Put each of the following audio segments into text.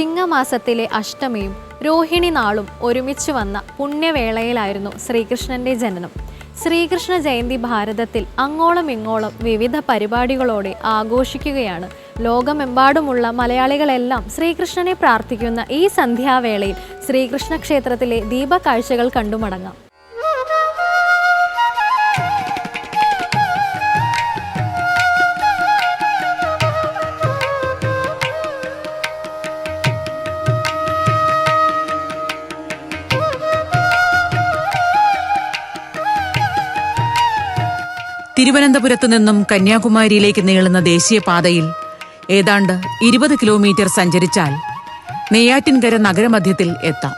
ചിങ്ങമാസത്തിലെ അഷ്ടമിയും രോഹിണി നാളും ഒരുമിച്ച് വന്ന പുണ്യവേളയിലായിരുന്നു ശ്രീകൃഷ്ണന്റെ ജനനം. ശ്രീകൃഷ്ണ ജയന്തി ഭാരതത്തിൽ അങ്ങോളം ഇങ്ങോളം വിവിധ പരിപാടികളോടെ ആഘോഷിക്കുകയാണ്. ലോകമെമ്പാടുമുള്ള മലയാളികളെല്ലാം ശ്രീകൃഷ്ണനെ പ്രാർത്ഥിക്കുന്ന ഈ സന്ധ്യാവേളയിൽ ശ്രീകൃഷ്ണ ക്ഷേത്രത്തിലെ ദീപകാഴ്ചകൾ കണ്ടുമടങ്ങാം തിരുവനന്തപുരത്തു നിന്നും കന്യാകുമാരിയിലേക്ക് നീളുന്ന ദേശീയപാതയിൽ ഏതാണ്ട് ഇരുപത് കിലോമീറ്റർ സഞ്ചരിച്ചാൽ നെയ്യാറ്റിൻകര നഗരമധ്യത്തിൽ എത്താം.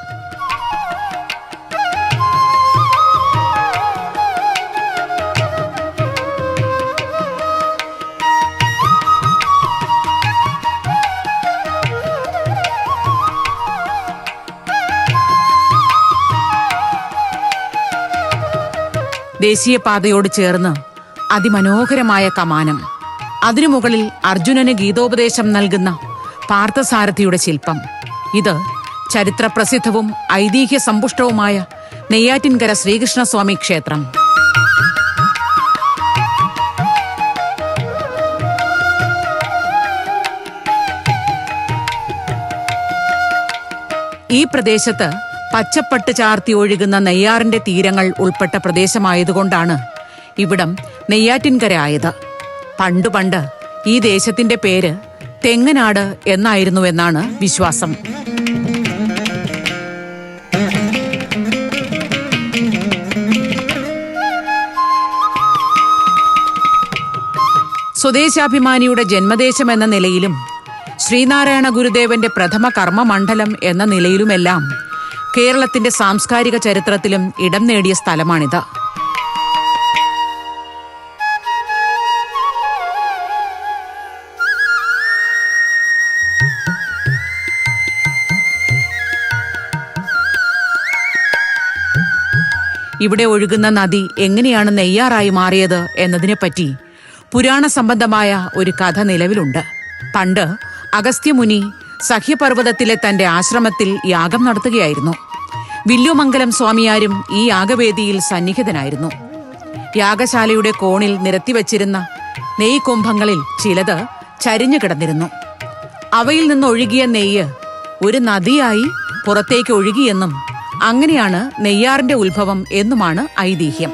ദേശീയപാതയോട് ചേർന്ന് അതിമനോഹരമായ കമാനം. അതിനു മുകളിൽ അർജുനന് ഗീതോപദേശം നൽകുന്ന പാർത്ഥസാരഥിയുടെ ശില്പം. ഇത് ചരിത്രപ്രസിദ്ധവും ഐതിഹ്യ സമ്പുഷ്ടവുമായ നെയ്യാറ്റിൻകര ശ്രീകൃഷ്ണസ്വാമി ക്ഷേത്രം. ഈ പ്രദേശത്ത് പച്ചപ്പട്ട് ചാർത്തി ഒഴുകുന്ന നെയ്യാറിന്റെ തീരങ്ങൾ ഉൾപ്പെട്ട പ്രദേശമായതുകൊണ്ടാണ് ഇവിടം നെയ്യാറ്റിൻകര ആയത് പണ്ട് പണ്ട് ഈ ദേശത്തിന്റെ പേര് തെങ്ങനാട് എന്നായിരുന്നുവെന്നാണ് വിശ്വാസം. സ്വദേശാഭിമാനിയുടെ ജന്മദേശം എന്ന നിലയിലും ശ്രീനാരായണ ഗുരുദേവന്റെ പ്രഥമ കർമ്മമണ്ഡലം എന്ന നിലയിലുമെല്ലാം കേരളത്തിന്റെ സാംസ്കാരിക ചരിത്രത്തിലും ഇടം നേടിയ സ്ഥലമാണിത്. ഇവിടെ ഒഴുകുന്ന നദി എങ്ങനെയാണ് നെയ്യാറായി മാറിയത് എന്നതിനെപ്പറ്റി പുരാണ സംബന്ധമായ ഒരു കഥ നിലവിലുണ്ട്. പണ്ട് അഗസ്ത്യമുനി സഹ്യപർവതത്തിലെ തന്റെ ആശ്രമത്തിൽ യാഗം നടത്തുകയായിരുന്നു. വില്ലുമംഗലം സ്വാമിയാരും ഈ യാഗവേദിയിൽ സന്നിഹിതനായിരുന്നു. യാഗശാലയുടെ കോണിൽ നിരത്തിവച്ചിരുന്ന നെയ്കുംഭങ്ങളിൽ ചിലത് ചരിഞ്ഞു കിടന്നിരുന്നു. അവയിൽ നിന്നൊഴുകിയ നെയ്യ് ഒരു നദിയായി പുറത്തേക്ക് ഒഴുകിയെന്നും അങ്ങനെയാണ് നെയ്യാറിന്റെ ഉത്ഭവം എന്നുമാണ് ഐതിഹ്യം.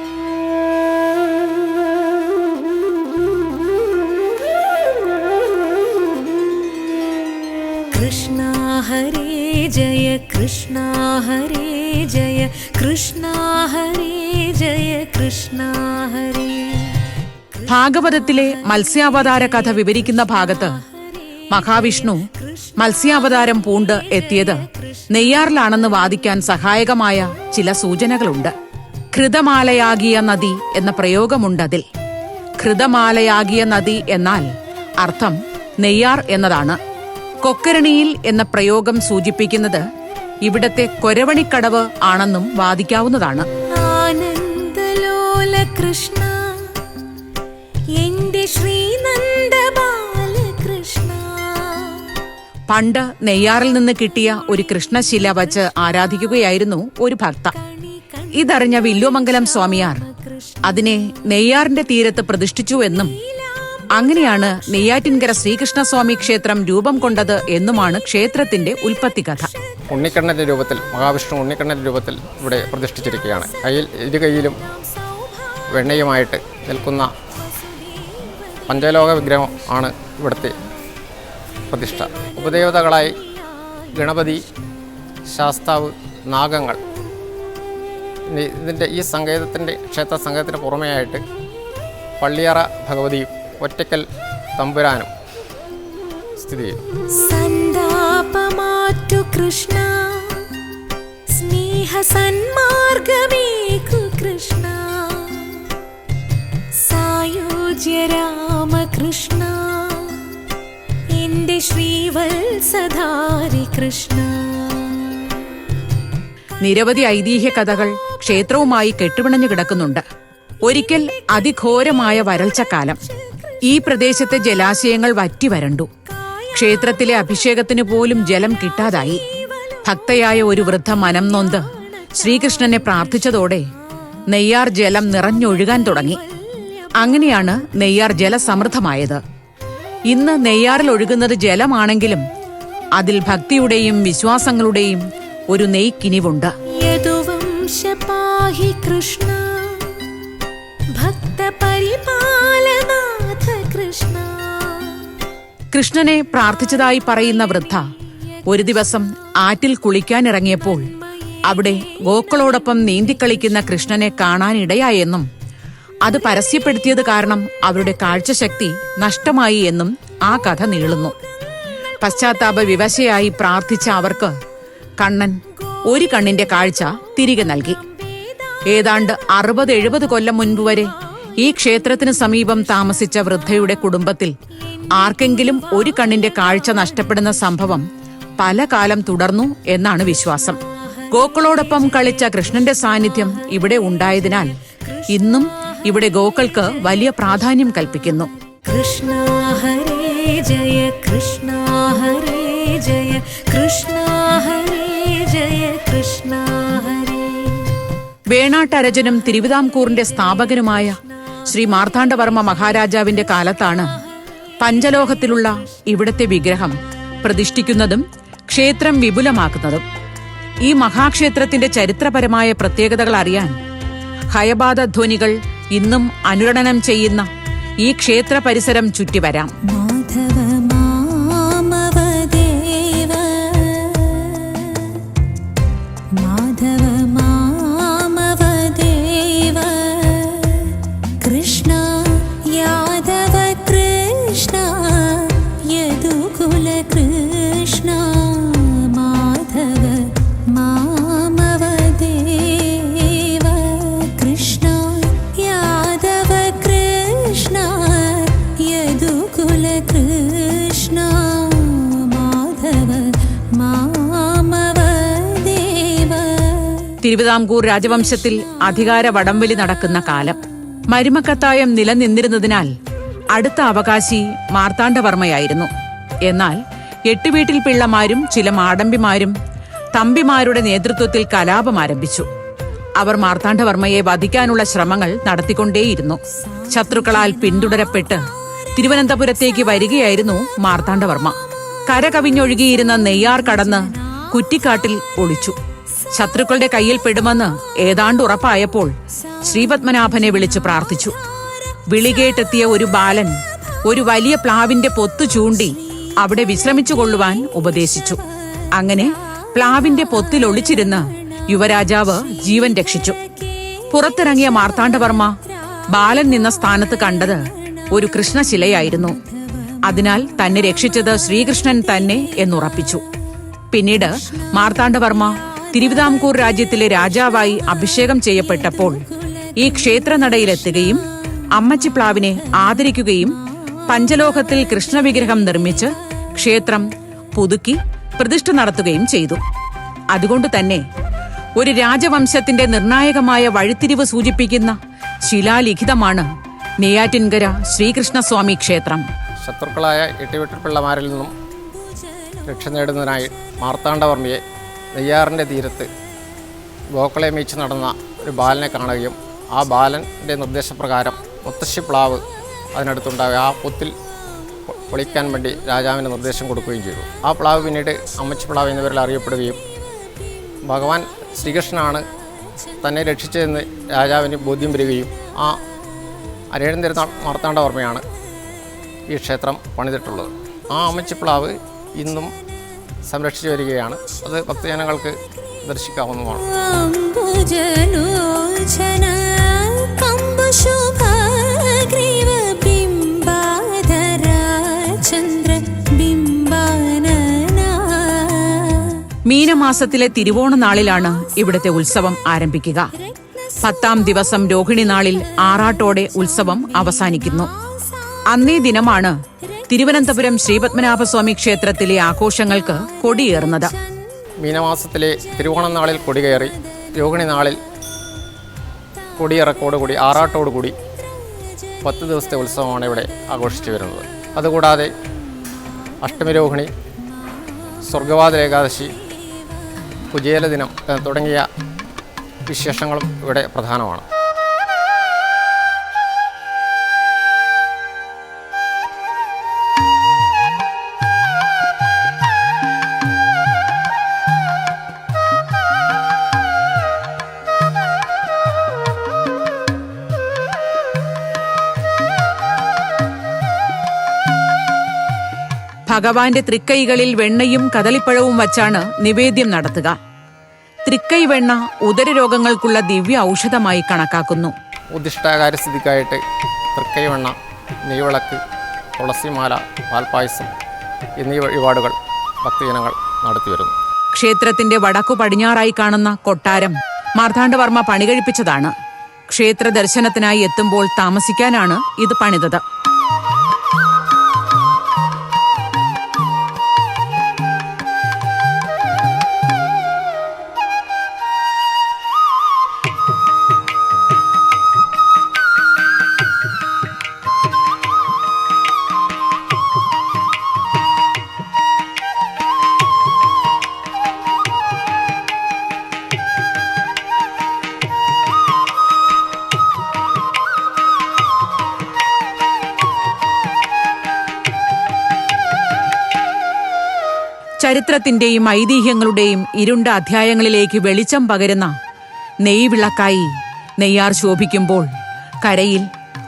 കൃഷ്ണ ഹരേ ജയ കൃഷ്ണ ഹരേ ജയ കൃഷ്ണ ഹരേ ജയ കൃഷ്ണ ഹരേ. ഭാഗവതത്തിലെ മത്സ്യാവതാര കഥ വിവരിക്കുന്ന ഭാഗത്ത് മഹാവിഷ്ണു മത്സ്യാവതാരം പൂണ്ട് എത്തിയത് നെയ്യാറിലാണെന്ന് വാദിക്കാൻ സഹായകമായ ചില സൂചനകളുണ്ട്. ഘൃതമാലയാകിയ നദി എന്ന പ്രയോഗമുണ്ടതിൽ. ഘൃതമാലയാകിയ നദി എന്നാൽ അർത്ഥം നെയ്യാർ എന്നതാണ്. കൊക്കരണിയിൽ എന്ന പ്രയോഗം സൂചിപ്പിക്കുന്നത് ഇവിടത്തെ കൊരവണിക്കടവ് ആണെന്നും വാദിക്കാവുന്നതാണ്. കൃഷ്ണ പണ്ട് നെയ്യാറിൽ നിന്ന് കിട്ടിയ ഒരു കൃഷ്ണശില വച്ച് ആരാധിക്കുകയായിരുന്നു ഒരു ഭക്ത ഇതറിഞ്ഞ വില്ലുമംഗലം സ്വാമിയാർ അതിനെ നെയ്യാറിന്റെ തീരത്ത് പ്രതിഷ്ഠിച്ചു എന്നും അങ്ങനെയാണ് നെയ്യാറ്റിൻകര ശ്രീകൃഷ്ണസ്വാമി ക്ഷേത്രം രൂപം കൊണ്ടത് എന്നുമാണ് ക്ഷേത്രത്തിന്റെ ഉൽപ്പത്തി കഥ. ഉണ്ണിക്കണ്ണന്റെ രൂപത്തിൽ മഹാവിഷ്ണു ഉണ്ണിക്കണ്ണന്റെ രൂപത്തിൽ ഇവിടെ പ്രതിഷ്ഠിച്ചിരിക്കുകയാണ്. കയ്യിൽ ഇരു കൈയിലും വെണ്ണയുമായിട്ട് നിൽക്കുന്ന പഞ്ചലോക വിഗ്രഹം ആണ് ഇവിടുത്തെ പ്രതിഷ്ഠ. ഉപദേവതകളായി ഗണപതി ശാസ്താവ് നാഗങ്ങൾ. ഇതിന്റെ ഈ സങ്കേതത്തിന്റെ ക്ഷേത്ര സങ്കേതത്തിന് പുറമെയായിട്ട് പള്ളിയറ ഭഗവതിയും ഒറ്റക്കൽ തമ്പുരാനും സ്ഥിതി ചെയ്യുന്നു. കൃഷ്ണ സന്മാർഗമേകു കൃഷ്ണ സായോജ്യ നിരവധി ഐതിഹ്യ കഥകൾ ക്ഷേത്രവുമായി കെട്ടുപിണഞ്ഞു കിടക്കുന്നുണ്ട്. ഒരിക്കൽ അതിഘോരമായ വരൾച്ചക്കാലം. ഈ പ്രദേശത്തെ ജലാശയങ്ങൾ വറ്റി വരണ്ടു. ക്ഷേത്രത്തിലെ അഭിഷേകത്തിന് പോലും ജലം കിട്ടാതായി. ഭക്തയായ ഒരു വൃദ്ധ മനം നൊന്ത് ശ്രീകൃഷ്ണനെ പ്രാർത്ഥിച്ചതോടെ നെയ്യാർ ജലം നിറഞ്ഞൊഴുകാൻ തുടങ്ങി. അങ്ങനെയാണ് നെയ്യാർ ജലസമൃദ്ധമായത്. ഇന്ന് നെയ്യാറിൽ ഒഴുകുന്നത് ജലമാണെങ്കിലും അതിൽ ഭക്തിയുടെയും വിശ്വാസങ്ങളുടെയും ഒരു നെയ്ക്കിനിവുണ്ട്. കൃഷ്ണ കൃഷ്ണ. കൃഷ്ണനെ പ്രാർത്ഥിച്ചതായി പറയുന്ന വൃദ്ധ ഒരു ദിവസം ആറ്റിൽ കുളിക്കാനിറങ്ങിയപ്പോൾ അവിടെ ഗോക്കളോടൊപ്പം നീന്തിക്കളിക്കുന്ന കൃഷ്ണനെ കാണാനിടയായെന്നും അത് പരസ്യപ്പെടുത്തിയത് കാരണം അവരുടെ കാഴ്ചശക്തി നഷ്ടമായി എന്നും ആ കഥ നീളുന്നു. പശ്ചാത്താപ വിവശയായി പ്രാർത്ഥിച്ച അവർക്ക് കണ്ണൻ ഒരു കണ്ണിന്റെ കാഴ്ച തിരികെ നൽകി. ഏതാണ്ട് അറുപത് എഴുപത് കൊല്ലം മുൻപ് വരെ ഈ ക്ഷേത്രത്തിന് സമീപം താമസിച്ച വൃദ്ധയുടെ കുടുംബത്തിൽ ആർക്കെങ്കിലും ഒരു കണ്ണിന്റെ കാഴ്ച നഷ്ടപ്പെടുന്ന സംഭവം പല കാലം തുടർന്നു എന്നാണ് വിശ്വാസം. ഗോക്കളോടൊപ്പം കളിച്ച കൃഷ്ണന്റെ സാന്നിധ്യം ഇവിടെ ഉണ്ടായതിനാൽ ഇന്നും ഇവിടെ ഗോക്കൾക്ക് വലിയ പ്രാധാന്യം കൽപ്പിക്കുന്നു. കൃഷ്ണ ഹരേ ജയ കൃഷ്ണ ഹരേ ജയ കൃഷ്ണ ഹരേ ജയ കൃഷ്ണ ഹരേ. വേണാട്ടരജനും തിരുവിതാംകൂറിന്റെ സ്ഥാപകനുമായ ശ്രീ മാർത്താണ്ഡവർമ്മ മഹാരാജാവിന്റെ കാലത്താണ് പഞ്ചലോഹത്തിലുള്ള ഇവിടത്തെ വിഗ്രഹം പ്രതിഷ്ഠിക്കുന്നതും ക്ഷേത്രം വിപുലമാക്കുന്നതും. ഈ മഹാക്ഷേത്രത്തിന്റെ ചരിത്രപരമായ പ്രത്യേകതകൾ അറിയാൻ ഹയബാധ ധ്വനികൾ ഇന്നും അനുരണനം ചെയ്യുന്ന ഈ ക്ഷേത്ര പരിസരം ചുറ്റിവരാം. മാധവ തിരുവിതാംകൂർ രാജവംശത്തിൽ അധികാര വടംവലി നടക്കുന്ന കാലം. മരുമക്കത്തായം നിലനിന്നിരുന്നതിനാൽ അടുത്ത അവകാശി മാർത്താണ്ഡവർമ്മയായിരുന്നു. എന്നാൽ എട്ടുവീട്ടിൽ പിള്ളമാരും ചില മാടമ്പിമാരും തമ്പിമാരുടെ നേതൃത്വത്തിൽ കലാപം ആരംഭിച്ചു. അവർ മാർത്താണ്ഡവർമ്മയെ വധിക്കാനുള്ള ശ്രമങ്ങൾ നടത്തിക്കൊണ്ടേയിരുന്നു. ശത്രുക്കളാൽ പിന്തുടരപ്പെട്ട് തിരുവനന്തപുരത്തേക്ക് വരികയായിരുന്നു മാർത്താണ്ഡവർമ്മ. കരകവിഞ്ഞൊഴുകിയിരുന്ന നെയ്യാർ കടന്ന് കുറ്റിക്കാട്ടിൽ ഒളിച്ചു. ശത്രുക്കളുടെ കയ്യിൽ പെടുമെന്ന് ഏതാണ്ട് ഉറപ്പായപ്പോൾ ശ്രീപത്മനാഭനെ വിളിച്ചു പ്രാർത്ഥിച്ചു. വിളികേട്ടെത്തിയ ഒരു ബാലൻ ഒരു വലിയ പ്ലാവിന്റെ പൊത്തു ചൂണ്ടി അവിടെ വിശ്രമിച്ചു കൊള്ളുവാൻ ഉപദേശിച്ചു. അങ്ങനെ പ്ലാവിന്റെ പൊത്തിൽ ഒളിച്ചിരുന്ന് യുവരാജാവ് ജീവൻ രക്ഷിച്ചു. പുറത്തിറങ്ങിയ മാർത്താണ്ഡവർമ്മ ബാലൻ നിന്ന സ്ഥാനത്ത് കണ്ടത് ഒരു കൃഷ്ണശിലയായിരുന്നു. അതിനാൽ തന്നെ രക്ഷിച്ചത് ശ്രീകൃഷ്ണൻ തന്നെ എന്നുറപ്പിച്ചു. പിന്നീട് മാർത്താണ്ഡവർമ്മ തിരുവിതാംകൂർ രാജ്യത്തിലെ രാജാവായി അഭിഷേകം ചെയ്യപ്പെട്ടപ്പോൾ ഈ ക്ഷേത്രനടയിലെത്തുകയും അമ്മച്ചിപ്ലാവിനെ ആദരിക്കുകയും പഞ്ചലോഹത്തിൽ കൃഷ്ണവിഗ്രഹം നിർമ്മിച്ച് ക്ഷേത്രം പുതുക്കി പ്രതിഷ്ഠ നടത്തുകയും ചെയ്തു. അതുകൊണ്ട് തന്നെ ഒരു രാജവംശത്തിന്റെ നിർണായകമായ വഴിത്തിരിവ് സൂചിപ്പിക്കുന്ന ശിലാലിഖിതമാണ് നെയ്യാറ്റിൻകര ശ്രീകൃഷ്ണസ്വാമി ക്ഷേത്രം. ശത്രുക്കളായ എട്ടുവീട്ടിൽ പിള്ളമാരിൽ നിന്നും രക്ഷ നേടുന്നതിനായി മാർത്താണ്ഡവർമ്മയെ നെയ്യാറിന്റെ തീരത്ത് ഗോക്കളെ മീച്ച് നടന്ന ഒരു ബാലനെ കാണുകയും ആ ബാലന്റെ നിർദ്ദേശപ്രകാരം മുത്തശ്ശി പ്ലാവ് അതിനടുത്തുണ്ടാവുക ആ പൊത്തിൽ പൊളിക്കാൻ വേണ്ടി രാജാവിന്റെ നിർദ്ദേശം കൊടുക്കുകയും ചെയ്തു. ആ പ്ലാവ് പിന്നീട് അമ്മച്ചി പ്ലാവ് എന്നിവരിൽ അറിയപ്പെടുകയും ഭഗവാൻ ശ്രീകൃഷ്ണനാണ് തന്നെ രക്ഷിച്ചതെന്ന് രാജാവിന് ബോധ്യം വരികയും ആ അരേഴൻ തിരുനാൾ മാർത്താണ്ഡവർമ്മയാണ് ഈ ക്ഷേത്രം പണിതിട്ടുള്ളത്. ആ അമ്മച്ചിപ്ലാവ് ഇന്നും സംരക്ഷിച്ചു വരികയാണ്. അത് ഭക്തജനങ്ങൾക്ക് ബിംബാനന മീനമാസത്തിലെ തിരുവോണ നാളിലാണ് ഇവിടുത്തെ ഉത്സവം ആരംഭിക്കുക. പത്താം ദിവസം രോഹിണി നാളിൽ ആറാട്ടോടെ ഉത്സവം അവസാനിക്കുന്നു. അന്നേ ദിനമാണ് തിരുവനന്തപുരം ശ്രീപത്മനാഭസ്വാമി ക്ഷേത്രത്തിലെ ആഘോഷങ്ങൾക്ക് കൊടിയേറുന്നത്. മീനമാസത്തിലെ തിരുവോണം നാളിൽ കൊടികയറി രോഹിണി നാളിൽ കൊടിയിറക്കോടുകൂടി ആറാട്ടോടുകൂടി പത്ത് ദിവസത്തെ ഉത്സവമാണ് ഇവിടെ ആഘോഷിച്ചു വരുന്നത്. അതുകൂടാതെ അഷ്ടമി രോഹിണി സ്വർഗവാദ ഏകാദശി കുചേല ദിനം തുടങ്ങിയ വിശേഷങ്ങളും ഇവിടെ പ്രധാനമാണ്. ഭഗവാന്റെ തൃക്കൈകളിൽ വെണ്ണയും കദളിപ്പഴവും വച്ചാണ് നിവേദ്യം നടത്തുക. തൃക്കൈ വെണ്ണ ഉദരരോഗങ്ങൾക്കുള്ള ദിവ്യ ഔഷധമായി കണക്കാക്കുന്നു. ഉദിഷ്ടാകാരസ്ഥിതിക്കായിട്ട് തൃക്കൈ വെണ്ണ നെയ്വിളക്ക് തുളസിമാല പാൽപായസം എന്നീ വഴിപാടുകൾ ഭക്തജനങ്ങൾ നടത്തിവരുന്നു ക്ഷേത്രത്തിന്റെ വടക്കു പടിഞ്ഞാറായി കാണുന്ന കൊട്ടാരം മാർത്താണ്ഡവർമ്മ പണികഴിപ്പിച്ചതാണ്. ക്ഷേത്ര ദർശനത്തിനായി എത്തുമ്പോൾ താമസിക്കാനാണ് ഇത് പണിതത്. ചരിത്രത്തിന്റെയും ഐതിഹ്യങ്ങളുടെയും ഇരുണ്ട അധ്യായങ്ങളിലേക്ക് വെളിച്ചം പകരുന്ന നെയ്വിളക്കായി നെയ്യാർ ശോഭിക്കുമ്പോൾ കരയിൽ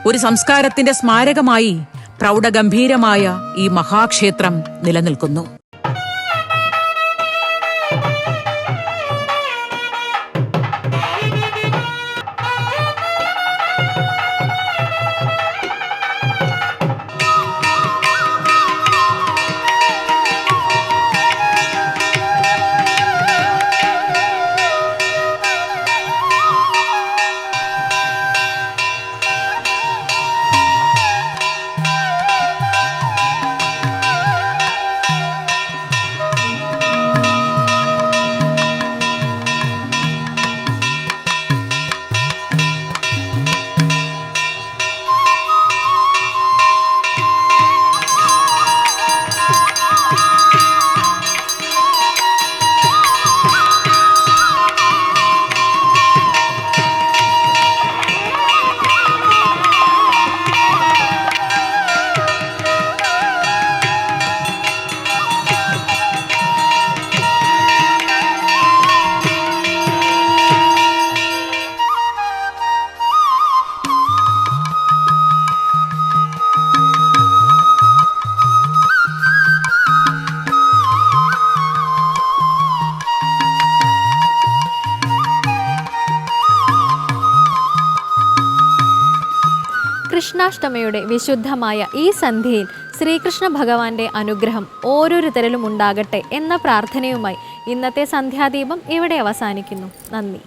ഒരു സംസ്കാരത്തിന്റെ സ്മാരകമായി പ്രൗഢഗംഭീരമായ ഈ മഹാക്ഷേത്രം നിലനിൽക്കുന്നു. കൃഷ്ണാഷ്ടമിയുടെ വിശുദ്ധമായ ഈ സന്ധ്യയിൽ ശ്രീകൃഷ്ണ ഭഗവാന്റെ അനുഗ്രഹം ഓരോരുത്തരിലും ഉണ്ടാകട്ടെ എന്ന പ്രാർത്ഥനയുമായി ഇന്നത്തെ സന്ധ്യാദീപം ഇവിടെ അവസാനിക്കുന്നു. നന്ദി.